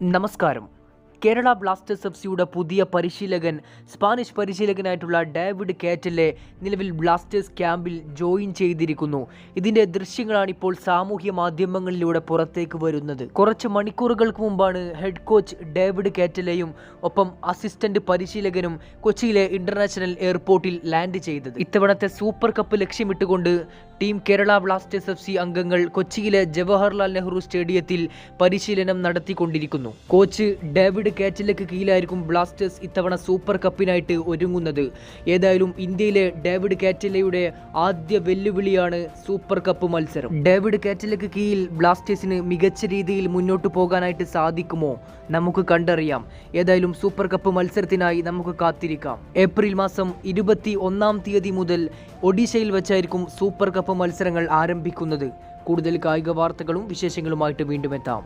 നമസ്കാരം. Kerala Blasters F സിയുടെ പുതിയ പരിശീലകൻ സ്പാനിഷ് പരിശീലകനായിട്ടുള്ള ഡേവിഡ് കാറ്റലെ നിലവിൽ ബ്ലാസ്റ്റേഴ്സ് ക്യാമ്പിൽ ജോയിൻ ചെയ്തിരിക്കുന്നു. ഇതിന്റെ ദൃശ്യങ്ങളാണ് ഇപ്പോൾ സാമൂഹ്യ മാധ്യമങ്ങളിലൂടെ പുറത്തേക്ക് വരുന്നത്. കുറച്ച് മണിക്കൂറുകൾക്ക് മുമ്പാണ് ഹെഡ് കോച്ച് ഡേവിഡ് കാറ്റലെയും ഒപ്പം അസിസ്റ്റന്റ് പരിശീലകനും കൊച്ചിയിലെ ഇന്റർനാഷണൽ എയർപോർട്ടിൽ ലാൻഡ് ചെയ്തത്. ഇത്തവണത്തെ super cup ലക്ഷ്യമിട്ടുകൊണ്ട് team Kerala Blasters F C അംഗങ്ങൾ കൊച്ചിയിലെ ജവഹർലാൽ നെഹ്റു സ്റ്റേഡിയത്തിൽ പരിശീലനം നടത്തിക്കൊണ്ടിരിക്കുന്നു. കോച്ച് ഡേവിഡ് കാറ്റിലക്ക് കീഴിലായിരിക്കും ബ്ലാസ്റ്റേഴ്സ് ഇത്തവണ സൂപ്പർ കപ്പിനായിട്ട് ഒരുങ്ങുന്നത്. ഏതായാലും ഇന്ത്യയിലെ ഡേവിഡ് കാറ്റിലയുടെ ആദ്യ വെല്ലുവിളിയാണ് സൂപ്പർ കപ്പ് മത്സരം. ഡേവിഡ് കാറ്റിലക്ക് കീഴിൽ ബ്ലാസ്റ്റേഴ്സിന് മികച്ച രീതിയിൽ മുന്നോട്ട് പോകാനായിട്ട് സാധിക്കുമോ നമുക്ക് കണ്ടറിയാം. ഏതായാലും സൂപ്പർ കപ്പ് മത്സരത്തിനായി നമുക്ക് കാത്തിരിക്കാം. ഏപ്രിൽ മാസം ഇരുപത്തി ഒന്നാം തീയതി മുതൽ ഒഡീഷയിൽ വെച്ചായിരിക്കും സൂപ്പർ കപ്പ് മത്സരങ്ങൾ ആരംഭിക്കുന്നത്. കൂടുതൽ കായിക വാർത്തകളും വിശേഷങ്ങളുമായിട്ട് വീണ്ടും എത്താം.